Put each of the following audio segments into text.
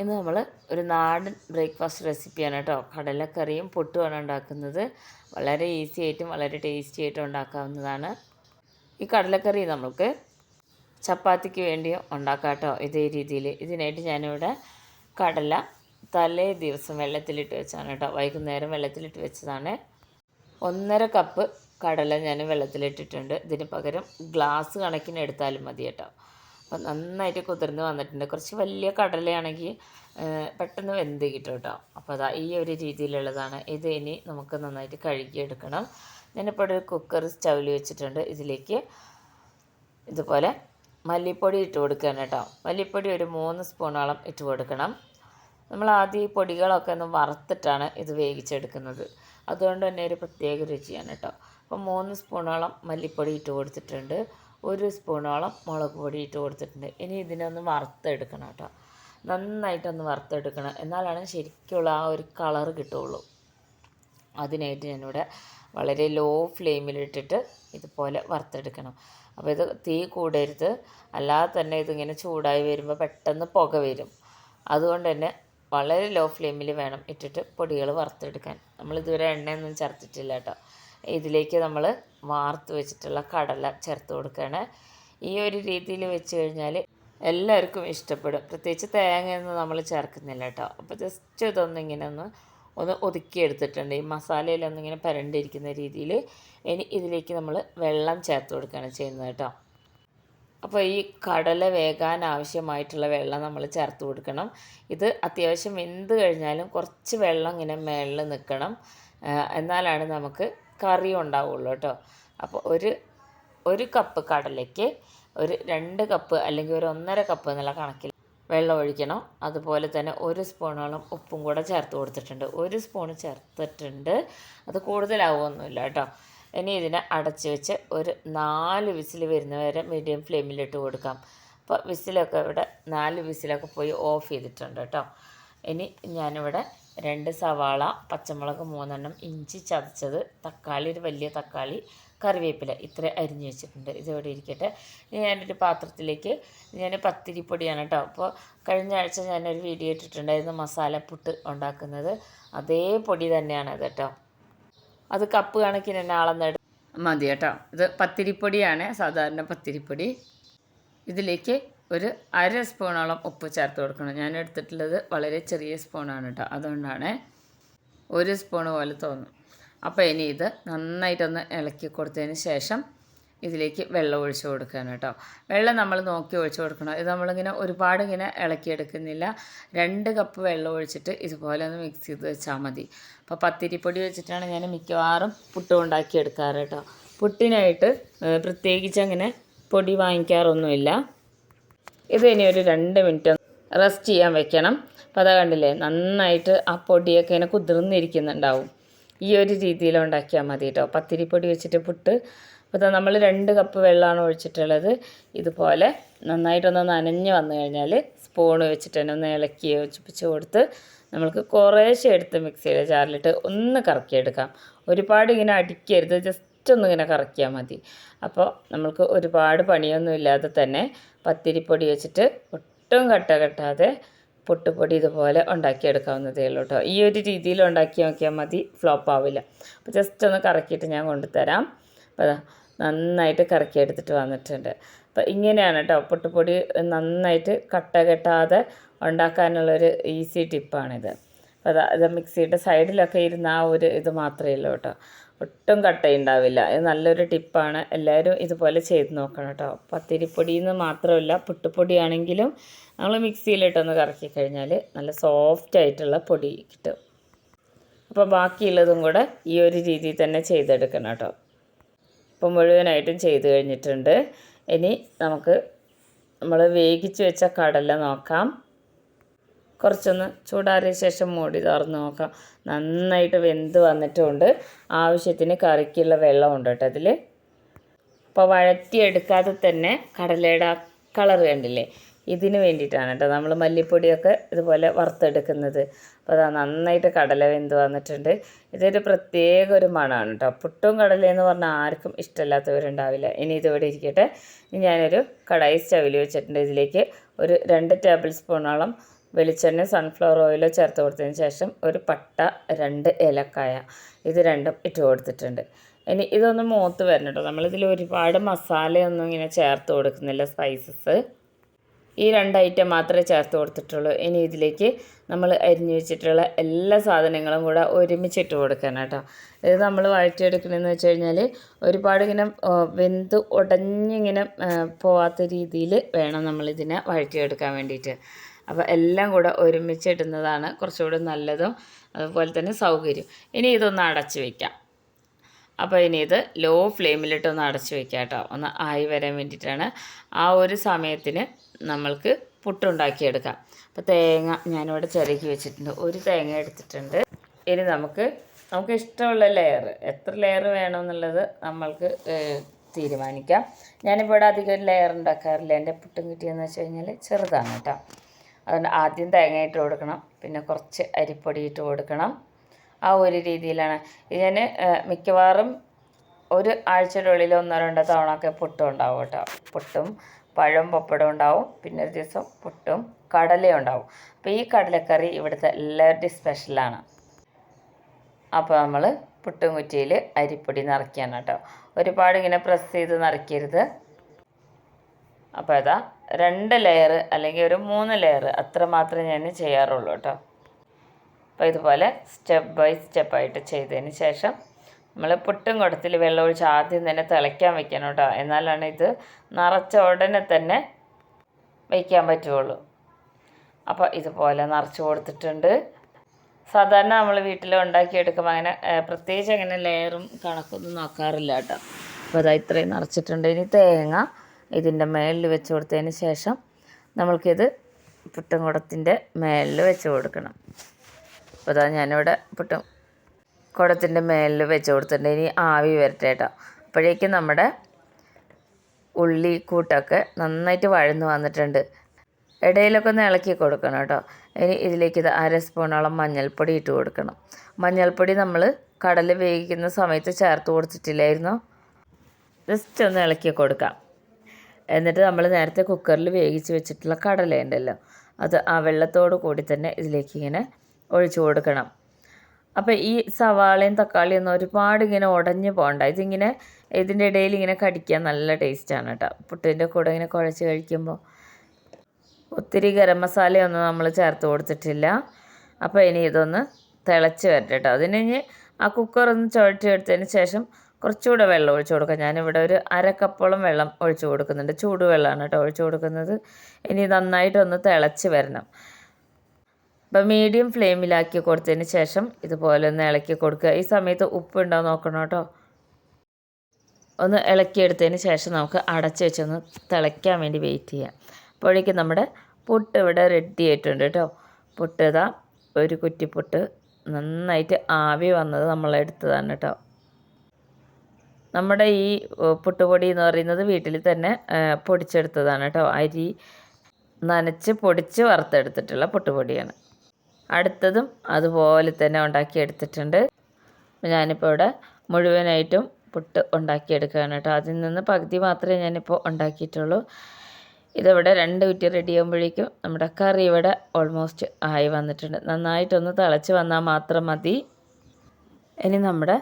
ഇന്ന് നമ്മൾ ഒരു നാടൻ ബ്രേക്ക്ഫാസ്റ്റ് റെസിപ്പിയാണ് കേട്ടോ. കടലക്കറിയും പൊട്ടുമാണ് ഉണ്ടാക്കുന്നത്. വളരെ ഈസി ആയിട്ടും വളരെ ടേസ്റ്റി ആയിട്ടും ഉണ്ടാക്കാവുന്നതാണ്. ഈ കടലക്കറി നമുക്ക് ചപ്പാത്തിക്ക് വേണ്ടിയും ഉണ്ടാക്കാം കേട്ടോ ഇതേ രീതിയിൽ ഇതിനായിട്ട് ഞാനിവിടെ കടല തലേ ദിവസം വെള്ളത്തിലിട്ട് വെച്ചാണ് കേട്ടോ. വൈകുന്നേരം വെള്ളത്തിലിട്ട് വെച്ചതാണ്. ഒന്നര കപ്പ് കടല ഞാൻ വെള്ളത്തിലിട്ടിട്ടുണ്ട്. ഇതിന് പകരം ഗ്ലാസ് കണക്കിന് എടുത്താലും മതി കേട്ടോ. അപ്പം നന്നായിട്ട് കുതിർന്ന് വന്നിട്ടുണ്ട്. കുറച്ച് വലിയ കടലയാണെങ്കിൽ പെട്ടെന്ന് വെന്ത് കിട്ടും കേട്ടോ. അപ്പോൾ അതാ ഈ ഒരു രീതിയിലുള്ളതാണ്. ഇത് ഇനി നമുക്ക് നന്നായിട്ട് കഴുകിയെടുക്കണം. ഞാനിപ്പോൾ ഒരു കുക്കർ സ്റ്റൗവിൽ വെച്ചിട്ടുണ്ട്. ഇതിലേക്ക് ഇതുപോലെ മല്ലിപ്പൊടി ഇട്ട് കൊടുക്കണം കേട്ടോ. മല്ലിപ്പൊടി ഒരു മൂന്ന് സ്പൂണോളം ഇട്ട് കൊടുക്കണം. നമ്മൾ ആദ്യം ഈ പൊടികളൊക്കെ ഒന്ന് വറുത്തിട്ടാണ് ഇത് വേവിച്ചെടുക്കുന്നത്. അതുകൊണ്ട് തന്നെ ഒരു പ്രത്യേക രുചിയാണ് കേട്ടോ. അപ്പോൾ മൂന്ന് സ്പൂണോളം മല്ലിപ്പൊടി ഇട്ട് കൊടുത്തിട്ടുണ്ട്. ഒരു സ്പൂണോളം മുളക് പൊടി ഇട്ട് കൊടുത്തിട്ടുണ്ട്. ഇനി ഇതിനൊന്ന് വറുത്തെടുക്കണം കേട്ടോ. നന്നായിട്ടൊന്ന് വറുത്തെടുക്കണം. എന്നാലാണ് ശരിക്കുള്ള ആ ഒരു കളർ കിട്ടുള്ളൂ അതിനായിട്ട് ഞാനിവിടെ വളരെ ലോ ഫ്ലെയിമിലിട്ടിട്ട് ഇതുപോലെ വറുത്തെടുക്കണം. അപ്പോൾ ഇത് തീ കൂടരുത്. അല്ലാതെ തന്നെ ഇതിങ്ങനെ ചൂടായി വരുമ്പോൾ പെട്ടെന്ന് പുക വരും. അതുകൊണ്ട് തന്നെ വളരെ ലോ ഫ്ലെയിമിൽ വേണം ഇട്ടിട്ട് പൊടികൾ വറുത്തെടുക്കാൻ. നമ്മൾ ഇതുവരെ എണ്ണയൊന്നും ചേർത്തിട്ടില്ല കേട്ടോ. ഇതിലേക്ക് നമ്മൾ വാർത്ത് വെച്ചിട്ടുള്ള കടല ചേർത്ത് കൊടുക്കുകയാണ് ഈ ഒരു രീതിയിൽ വെച്ച് കഴിഞ്ഞാൽ എല്ലാവർക്കും ഇഷ്ടപ്പെടും. പ്രത്യേകിച്ച് തേങ്ങയൊന്നും നമ്മൾ ചേർക്കുന്നില്ല കേട്ടോ. അപ്പോൾ ജസ്റ്റ് ഇതൊന്നും ഇങ്ങനെ ഒന്ന് ഒന്ന് ഒതുക്കിയെടുത്തിട്ടുണ്ട് ഈ മസാലയിലൊന്നും ഇങ്ങനെ പരണ്ടിരിക്കുന്ന രീതിയിൽ ഇനി ഇതിലേക്ക് നമ്മൾ വെള്ളം ചേർത്ത് കൊടുക്കുകയാണ് ചെയ്യുന്നത് കേട്ടോ. അപ്പോൾ ഈ കടല വേകാൻ ആവശ്യമായിട്ടുള്ള വെള്ളം നമ്മൾ ചേർത്ത് കൊടുക്കണം. ഇത് അത്യാവശ്യം വെന്ത് കഴിഞ്ഞാലും കുറച്ച് വെള്ളം ഇങ്ങനെ മേളിൽ നിൽക്കണം എന്നാലാണ് നമുക്ക് കറി ഉണ്ടാവുള്ളൂ കേട്ടോ. അപ്പോൾ ഒരു ഒരു കപ്പ് കടലയ്ക്ക് ഒരു രണ്ട് കപ്പ് അല്ലെങ്കിൽ ഒരു ഒന്നര കപ്പ് എന്നുള്ള കണക്കിൽ വെള്ളം ഒഴിക്കണം. അതുപോലെ തന്നെ ഒരു സ്പൂണോളം ഉപ്പും കൂടെ ചേർത്ത് കൊടുത്തിട്ടുണ്ട്. ഒരു സ്പൂൺ ചേർത്തിട്ടുണ്ട്. അത് കൂടുതലാവുമൊന്നുമില്ല കേട്ടോ. ഇനി ഇതിനെ അടച്ച് വെച്ച് ഒരു നാല് വിസിൽ വരുന്നവരെ മീഡിയം ഫ്ലെയിമിലിട്ട് കൊടുക്കാം. അപ്പോൾ വിസിലൊക്കെ ഇവിടെ നാല് വിസിലൊക്കെ പോയി ഓഫ് ചെയ്തിട്ടുണ്ട് കേട്ടോ. ഇനി ഞാനിവിടെ രണ്ട് സവാള പച്ചമുളക് മൂന്നെണ്ണം ഇഞ്ചി ചതച്ചത് തക്കാളി ഒരു വലിയ തക്കാളി കറിവേപ്പില ഇത്ര അരിഞ്ഞു വെച്ചിട്ടുണ്ട്. ഇതോടെ ഇരിക്കട്ടെ. ഞാനൊരു പാത്രത്തിലേക്ക് ഞാൻ പത്തിരിപ്പൊടിയാണ് കേട്ടോ അപ്പോൾ കഴിഞ്ഞ ആഴ്ച ഞാനൊരു വീഡിയോ ഇട്ടിട്ടുണ്ടായിരുന്നു മസാലപ്പുട്ട് ഉണ്ടാക്കുന്നത്. അതേ പൊടി തന്നെയാണ് അത് കേട്ടോ അത് കപ്പ് കണക്കിന് തന്നെ അളന്നെടു മതി കേട്ടോ ഇത് പത്തിരിപ്പൊടിയാണ് സാധാരണ പത്തിരിപ്പൊടി. ഇതിലേക്ക് ഒരു അര സ്പൂണോളം ഉപ്പ് ചേർത്ത് കൊടുക്കണം. ഞാൻ എടുത്തിട്ടുള്ളത് വളരെ ചെറിയ സ്പൂണാണ് കേട്ടോ അതുകൊണ്ടാണ് ഒരു സ്പൂൺ പോലെ തോന്നും അപ്പോൾ ഇനി ഇത് നന്നായിട്ടൊന്ന് ഇളക്കി കൊടുത്തതിന് ശേഷം ഇതിലേക്ക് വെള്ളം ഒഴിച്ചു കൊടുക്കണം കേട്ടോ വെള്ളം നമ്മൾ നോക്കി ഒഴിച്ചു കൊടുക്കണം. ഇത് നമ്മളിങ്ങനെ ഒരുപാട് ഇങ്ങനെ ഇളക്കിയെടുക്കുന്നില്ല രണ്ട് കപ്പ് വെള്ളം ഒഴിച്ചിട്ട് ഇതുപോലെ ഒന്ന് മിക്സ് ചെയ്ത് വെച്ചാൽ മതി. അപ്പോൾ പത്തിരിപ്പൊടി വെച്ചിട്ടാണ് ഞാൻ മിക്കവാറും പുട്ട് ഉണ്ടാക്കി എടുക്കാറ് കേട്ടോ പുട്ടിനായിട്ട് പ്രത്യേകിച്ച് അങ്ങനെ പൊടി വാങ്ങിക്കാറൊന്നുമില്ല. ഇത് ഇനി ഒരു രണ്ട് മിനിറ്റ് റെസ്റ്റ് ചെയ്യാൻ വെക്കണം. അപ്പോൾ അതാ കണ്ടില്ലേ നന്നായിട്ട് ആ പൊടിയൊക്കെ ഇങ്ങനെ കുതിർന്നിരിക്കുന്നുണ്ടാവും. ഈ ഒരു രീതിയിൽ ഉണ്ടാക്കിയാൽ മതി കേട്ടോ. പത്തിരിപ്പൊടി വെച്ചിട്ട് പുട്ട്. അപ്പോൾ നമ്മൾ രണ്ട് കപ്പ് വെള്ളമാണ് ഒഴിച്ചിട്ടുള്ളത്. ഇതുപോലെ നന്നായിട്ടൊന്ന് നനഞ്ഞ് വന്നു കഴിഞ്ഞാൽ സ്പൂൺ വെച്ചിട്ട് തന്നെ ഒന്ന് ഇളക്കി യോജിപ്പിച്ച് കൊടുത്ത് നമുക്ക് കുറേശ്ശെ എടുത്ത് മിക്സിയുടെ ജാറിലിട്ട് ഒന്ന് കറക്കിയെടുക്കാം. ഒരുപാട് ഇങ്ങനെ അടിക്കരുത്. ജസ്റ്റ് ഒന്ന് ഇങ്ങനെ കറക്കിയാൽ മതി. അപ്പോൾ നമ്മൾക്ക് ഒരുപാട് പണിയൊന്നും ഇല്ലാതെ തന്നെ പത്തിരിപ്പൊടി വെച്ചിട്ട് ഒട്ടും കട്ട കെട്ടാതെ പൊട്ടുപൊടി ഇതുപോലെ ഉണ്ടാക്കിയെടുക്കാവുന്നതേ ഉള്ളൂ കേട്ടോ ഈ ഒരു രീതിയിൽ ഉണ്ടാക്കി നോക്കിയാൽ മതി ഫ്ലോപ്പ് ആവില്ല. അപ്പോൾ ജസ്റ്റ് ഒന്ന് കറക്കിയിട്ട് ഞാൻ കൊണ്ടുതരാം അപ്പോൾ നന്നായിട്ട് കറക്കി എടുത്തിട്ട് വന്നിട്ടുണ്ട്. അപ്പോൾ ഇങ്ങനെയാണ് കേട്ടോ പൊട്ടുപൊടി നന്നായിട്ട് കട്ട കെട്ടാതെ ഉണ്ടാക്കാനുള്ളൊരു ഈസി ടിപ്പാണിത് അപ്പോൾ അതാ ഇത് മിക്സിയുടെ സൈഡിലൊക്കെ ഇരുന്ന ആ ഒരു ഇത് മാത്രമേ ഉള്ളൂ കേട്ടോ ഒട്ടും കട്ടയുണ്ടാവില്ല ഇത് നല്ലൊരു ടിപ്പാണ് എല്ലാവരും ഇതുപോലെ ചെയ്ത് നോക്കണം കേട്ടോ പത്തിരിപ്പൊടി എന്ന് മാത്രമല്ല പുട്ടുപൊടിയാണെങ്കിലും നമ്മൾ മിക്സിയിലിട്ടൊന്ന് കറക്കി കഴിഞ്ഞാൽ നല്ല സോഫ്റ്റ് ആയിട്ടുള്ള പൊടി കിട്ടും. അപ്പോൾ ബാക്കിയുള്ളതും കൂടെ ഈ ഒരു രീതിയിൽ തന്നെ ചെയ്തെടുക്കണം കേട്ടോ ഇപ്പം മുഴുവനായിട്ടും ചെയ്ത് കഴിഞ്ഞിട്ടുണ്ട്. ഇനി നമുക്ക് നമ്മൾ വേവിച്ച് വെച്ച കടല നോക്കാം. കുറച്ചൊന്ന് ചൂടാറിയ ശേഷം മൂടി തുറന്ന് നോക്കാം. നന്നായിട്ട് വെന്ത് വന്നിട്ടുണ്ട്. ആവശ്യത്തിന് കറിക്കുള്ള വെള്ളമുണ്ട് കേട്ടോ അതിൽ അപ്പോൾ വഴറ്റിയെടുക്കാതെ തന്നെ കടലയുടെ കളർ കണ്ടില്ലേ? ഇതിന് വേണ്ടിയിട്ടാണ് കേട്ടോ നമ്മൾ മല്ലിപ്പൊടിയൊക്കെ ഇതുപോലെ വറുത്തെടുക്കുന്നത്. അപ്പോൾ അതാ നന്നായിട്ട് കടല വെന്ത് വന്നിട്ടുണ്ട്. ഇതൊരു പ്രത്യേക ഒരു മണമാണ് കേട്ടോ. പുട്ടും കടലയെന്ന് പറഞ്ഞാൽ ആർക്കും ഇഷ്ടമില്ലാത്തവരുണ്ടാവില്ല. ഇനി ഇതിവിടെ ഇരിക്കട്ടെ. ഇനി ഞാനൊരു കടായി സ്റ്റവിൽ വെച്ചിട്ടുണ്ട്. ഇതിലേക്ക് ഒരു രണ്ട് ടേബിൾ സ്പൂണോളം വെളിച്ചെണ്ണ സൺഫ്ലവർ ഓയിലോ ചേർത്ത് കൊടുത്തതിന് ശേഷം ഒരു പട്ട രണ്ട് ഏലക്കായ ഇത് രണ്ടും ഇട്ട് കൊടുത്തിട്ടുണ്ട്. ഇനി ഇതൊന്ന് മൂത്ത് വരണം കേട്ടോ. നമ്മളിതിൽ ഒരുപാട് മസാലയൊന്നും ഇങ്ങനെ ചേർത്ത് കൊടുക്കുന്നില്ല സ്പൈസസ് ഈ രണ്ട് ഐറ്റം മാത്രമേ ചേർത്ത് കൊടുത്തിട്ടുള്ളൂ. ഇനി ഇതിലേക്ക് നമ്മൾ അരിഞ്ഞു വെച്ചിട്ടുള്ള എല്ലാ സാധനങ്ങളും കൂടെ ഒരുമിച്ചിട്ട് കൊടുക്കണം കേട്ടോ. ഇത് നമ്മൾ വഴറ്റിയെടുക്കണമെന്ന് വെച്ച് കഴിഞ്ഞാൽ ഒരുപാട് ഇങ്ങനെ വെന്ത് ഉടഞ്ഞിങ്ങനെ പോവാത്ത രീതിയിൽ വേണം നമ്മളിതിനെ വഴറ്റിയെടുക്കാൻ വേണ്ടിയിട്ട്. അപ്പോൾ എല്ലാം കൂടെ ഒരുമിച്ചിടുന്നതാണ് കുറച്ചുകൂടി നല്ലതും അതുപോലെ തന്നെ സൗകര്യം. ഇനി ഇതൊന്ന് അടച്ചു വയ്ക്കാം അപ്പോൾ ഇനി ഇത് ലോ ഫ്ലെയിമിലിട്ടൊന്ന് അടച്ചു വയ്ക്കാം കേട്ടോ. ഒന്ന് ആയി വരാൻ വേണ്ടിയിട്ടാണ്. ആ ഒരു സമയത്തിന് നമ്മൾക്ക് പുട്ടുണ്ടാക്കിയെടുക്കാം. അപ്പോൾ തേങ്ങ ഞാനിവിടെ ചിരക്കി വെച്ചിട്ടുണ്ട്. ഒരു തേങ്ങ എടുത്തിട്ടുണ്ട്. ഇനി നമുക്ക് നമുക്ക് ഇഷ്ടമുള്ള ലെയർ എത്ര ലെയർ വേണമെന്നുള്ളത് നമ്മൾക്ക് തീരുമാനിക്കാം. ഞാനിപ്പോൾ ഇവിടെ അധികം ലെയർ ഉണ്ടാക്കാറില്ല. എന്റെ പുട്ടും കിട്ടിയെന്ന് വെച്ച് കഴിഞ്ഞാൽ ചെറുതാണ് കേട്ടോ. അതുകൊണ്ട് ആദ്യം തേങ്ങ ഇട്ട് കൊടുക്കണം. പിന്നെ കുറച്ച് അരിപ്പൊടി ഇട്ട് കൊടുക്കണം. ആ ഒരു രീതിയിലാണ്. ഞാൻ മിക്കവാറും ഒരു ആഴ്ചയുടെ ഉള്ളിൽ ഒന്നോ രണ്ടോ തവണ ഒക്കെ പുട്ടും ഉണ്ടാവും കേട്ടോ. പുട്ടും പഴം പപ്പടം ഉണ്ടാവും. പിന്നെ ഒരു ദിവസം പുട്ടും കടലയും ഉണ്ടാവും. അപ്പോൾ ഈ കടലക്കറി ഇവിടുത്തെ എല്ലാവരുടെയും സ്പെഷ്യലാണ് അപ്പോൾ നമ്മൾ പുട്ടും കുറ്റിയിൽ അരിപ്പൊടി നിറയ്ക്കാനാട്ടോ ഒരുപാട് ഇങ്ങനെ പ്രസ് ചെയ്ത് നിറയ്ക്കരുത്. അപ്പോൾ അതാ രണ്ട് ലെയർ അല്ലെങ്കിൽ ഒരു മൂന്ന് ലെയർ അത്ര മാത്രമേ ഞാൻ ചെയ്യാറുള്ളൂ കേട്ടോ. അപ്പോൾ ഇതുപോലെ സ്റ്റെപ്പ് ബൈ സ്റ്റെപ്പായിട്ട് ചെയ്തതിന് ശേഷം നമ്മൾ പുട്ടും കുടത്തിൽ വെള്ളം ഒഴിച്ച് ആദ്യം തന്നെ തിളയ്ക്കാൻ വെക്കണം കേട്ടോ. എന്നാലാണ് ഇത് നിറച്ച ഉടനെ തന്നെ വയ്ക്കാൻ പറ്റുള്ളൂ. അപ്പോൾ ഇതുപോലെ നിറച്ച് കൊടുത്തിട്ടുണ്ട്. സാധാരണ നമ്മൾ വീട്ടിൽ ഉണ്ടാക്കിയെടുക്കുമ്പോൾ അങ്ങനെ പ്രത്യേകിച്ച് അങ്ങനെ ലെയറും കണക്കൊന്നും നോക്കാറില്ല കേട്ടോ. അപ്പോൾ അതാ ഇത്രയും നിറച്ചിട്ടുണ്ട്. ഇനി തേങ്ങ ഇതിന്റെ മേളിൽ വെച്ച് കൊടുത്തതിന് ശേഷം നമ്മൾക്കിത് പുട്ടുംകുടത്തിന്റെ മേലിൽ വെച്ച് കൊടുക്കണം. അപ്പോൾ അതാ ഞാനിവിടെ പുട്ടും കുടത്തിന്റെ മേലിൽ വെച്ച് കൊടുത്തിട്ടുണ്ട്. ഇനി ആവി വരട്ടെ കേട്ടോ. അപ്പോഴേക്കും നമ്മുടെ ഉള്ളി കൂട്ടൊക്കെ നന്നായിട്ട് വഴന്ന് വന്നിട്ടുണ്ട്. ഇടയിലൊക്കെ ഒന്ന് ഇളക്കി കൊടുക്കണം കേട്ടോ. ഇനി ഇതിലേക്ക് ഇത് അര സ്പൂണോളം മഞ്ഞൾപ്പൊടി ഇട്ട് കൊടുക്കണം. മഞ്ഞൾപ്പൊടി നമ്മൾ കടൽ വേവിക്കുന്ന സമയത്ത് ചേർത്ത് കൊടുത്തിട്ടില്ലായിരുന്നു? ജസ്റ്റ് ഒന്ന് ഇളക്കി കൊടുക്കാം. എന്നിട്ട് നമ്മൾ നേരത്തെ കുക്കറിൽ വേവിച്ച് വെച്ചിട്ടുള്ള കടലയുണ്ടല്ലോ അത് ആ വെള്ളത്തോട് കൂടി തന്നെ ഇതിലേക്ക് ഇങ്ങനെ ഒഴിച്ചു കൊടുക്കണം. അപ്പോൾ ഈ സവാളയും തക്കാളിയും ഒന്നും ഒരുപാട് ഇങ്ങനെ ഉടഞ്ഞു പോകണ്ട. ഇതിങ്ങനെ ഇതിന്റെ ഇടയിൽ ഇങ്ങനെ കടിക്കാൻ നല്ല ടേസ്റ്റാണ് കേട്ടോ. പുട്ടിന്റെ കൂടെ ഇങ്ങനെ കുഴച്ച് കഴിക്കുമ്പോൾ ഒത്തിരി ഗരം മസാലയൊന്നും നമ്മൾ ചേർത്ത് കൊടുത്തിട്ടില്ല. അപ്പോൾ ഇനി ഇതൊന്ന് തിളച്ച് വരട്ടെ കേട്ടോ. അതിന് ഇനി ആ കുക്കർ ഒന്ന് ചുഴറ്റിയെടുത്തതിന് ശേഷം കുറച്ചുകൂടെ വെള്ളം ഒഴിച്ചു കൊടുക്കാം. ഞാനിവിടെ ഒരു അരക്കപ്പോളം വെള്ളം ഒഴിച്ചു കൊടുക്കുന്നുണ്ട്. ചൂടുവെള്ളമാണ് കേട്ടോ ഒഴിച്ചു കൊടുക്കുന്നത്. ഇനി നന്നായിട്ടൊന്ന് തിളച്ച് വരണം. അപ്പോൾ മീഡിയം ഫ്ലെയിമിലാക്കി കൊടുത്തതിന് ശേഷം ഇതുപോലെ ഒന്ന് ഇളക്കി കൊടുക്കുക. ഈ സമയത്ത് ഉപ്പുണ്ടോ നോക്കണം കേട്ടോ. ഒന്ന് ഇളക്കിയെടുത്തതിന് ശേഷം നമുക്ക് അടച്ച് വെച്ചൊന്ന് തിളയ്ക്കാൻ വേണ്ടി വെയിറ്റ് ചെയ്യാം. അപ്പോഴേക്കും നമ്മുടെ പുട്ട് ഇവിടെ റെഡി ആയിട്ടുണ്ട് കേട്ടോ. പുട്ട് ഇതാ ഒരു കുറ്റിപ്പുട്ട് നന്നായിട്ട് ആവി വന്നത് നമ്മളെടുത്തതാണ് കേട്ടോ. നമ്മുടെ ഈ പുട്ടുപൊടി എന്ന് പറയുന്നത് വീട്ടിൽ തന്നെ പൊടിച്ചെടുത്തതാണ് കേട്ടോ. അരി നനച്ച് പൊടിച്ച് വറുത്തെടുത്തിട്ടുള്ള പുട്ടുപൊടിയാണ്. അടുത്തതും അതുപോലെ തന്നെ ഉണ്ടാക്കിയെടുത്തിട്ടുണ്ട്. ഞാനിപ്പോൾ ഇവിടെ മുഴുവനായിട്ടും പുട്ട് ഉണ്ടാക്കിയെടുക്കുകയാണ് കേട്ടോ. അതിൽ നിന്ന് പകുതി മാത്രമേ ഞാനിപ്പോൾ ഉണ്ടാക്കിയിട്ടുള്ളൂ. ഇതിവിടെ രണ്ട് കുറ്റി റെഡി ആകുമ്പോഴേക്കും നമ്മുടെ കറി ഇവിടെ ഓൾമോസ്റ്റ് ആയി വന്നിട്ടുണ്ട്. നന്നായിട്ടൊന്ന് തിളച്ച് വന്നാൽ മാത്രം മതി. ഇനി നമ്മുടെ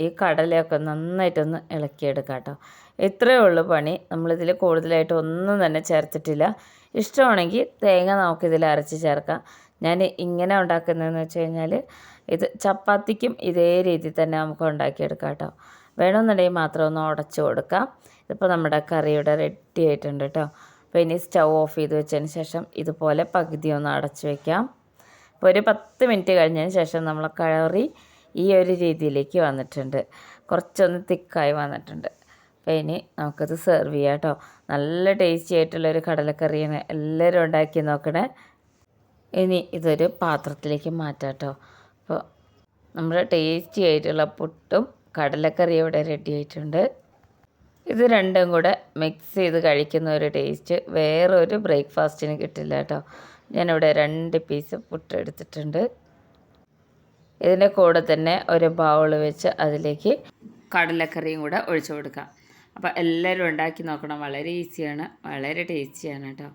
ഈ കടലയൊക്കെ നന്നായിട്ടൊന്ന് ഇളക്കിയെടുക്കാം കേട്ടോ. ഇത്രയേ ഉള്ളൂ പണി. നമ്മളിതിൽ കൂടുതലായിട്ട് ഒന്നും തന്നെ ചേർത്തിട്ടില്ല. ഇഷ്ടമാണെങ്കിൽ തേങ്ങ നമുക്കിതിൽ അരച്ച് ചേർക്കാം. ഞാൻ ഇങ്ങനെ ഉണ്ടാക്കുന്നതെന്ന് വെച്ച് കഴിഞ്ഞാൽ ഇത് ചപ്പാത്തിക്കും ഇതേ രീതിയിൽ തന്നെ നമുക്ക് ഉണ്ടാക്കിയെടുക്കാം കേട്ടോ. വേണമെന്നുണ്ടെങ്കിൽ മാത്രം ഒന്ന് ഉടച്ച് കൊടുക്കാം. ഇതിപ്പോൾ നമ്മുടെ കറിയുടെ റെഡി ആയിട്ടുണ്ട് കേട്ടോ. അപ്പോൾ ഇനി സ്റ്റൗ ഓഫ് ചെയ്ത് വെച്ചതിന് ശേഷം ഇതുപോലെ പകുതി ഒന്ന് അടച്ച് വയ്ക്കാം അപ്പോൾ ഒരു പത്ത് മിനിറ്റ് കഴിഞ്ഞതിന് ശേഷം നമ്മൾ കറി ഈ ഒരു രീതിയിലേക്ക് വന്നിട്ടുണ്ട്. കുറച്ചൊന്ന് തിക്കായി വന്നിട്ടുണ്ട്. അപ്പോൾ ഇനി നമുക്കത് സെർവ് ചെയ്യാം കേട്ടോ. നല്ല ടേസ്റ്റി ആയിട്ടുള്ളൊരു കടലക്കറിയാണ് എല്ലാവരും ഉണ്ടാക്കി നോക്കണേ. ഇനി ഇതൊരു പാത്രത്തിലേക്ക് മാറ്റാം കേട്ടോ. അപ്പോൾ നമ്മുടെ ടേസ്റ്റി ആയിട്ടുള്ള പുട്ടും കടലക്കറി ഇവിടെ റെഡി ആയിട്ടുണ്ട്. ഇത് രണ്ടും കൂടെ മിക്സ് ചെയ്ത് കഴിക്കുന്ന ഒരു ടേസ്റ്റ് വേറൊരു ബ്രേക്ക്ഫാസ്റ്റിന് കിട്ടില്ല കേട്ടോ. ഞാനിവിടെ രണ്ട് പീസ് പുട്ട് എടുത്തിട്ടുണ്ട്. ഇതിന്റെ കൂടെ തന്നെ ഒരു ബൗൾ വെച്ച് അതിലേക്ക് കടലക്കറിയും കൂടെ ഒഴിച്ചു കൊടുക്കാം. അപ്പോൾ എല്ലാവരും ഉണ്ടാക്കി നോക്കണം. വളരെ ഈസിയാണ്. വളരെ ടേസ്റ്റിയാണ് കേട്ടോ.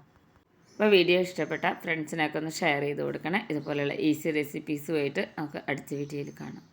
അപ്പോൾ വീഡിയോ ഇഷ്ടപ്പെട്ട ഫ്രണ്ട്സിനൊക്കെ ഒന്ന് ഷെയർ ചെയ്ത് കൊടുക്കണേ. ഇതുപോലെയുള്ള ഈസി റെസിപ്പീസുമായിട്ട് നമുക്ക് അടുത്ത വീഡിയോയിൽ കാണാം.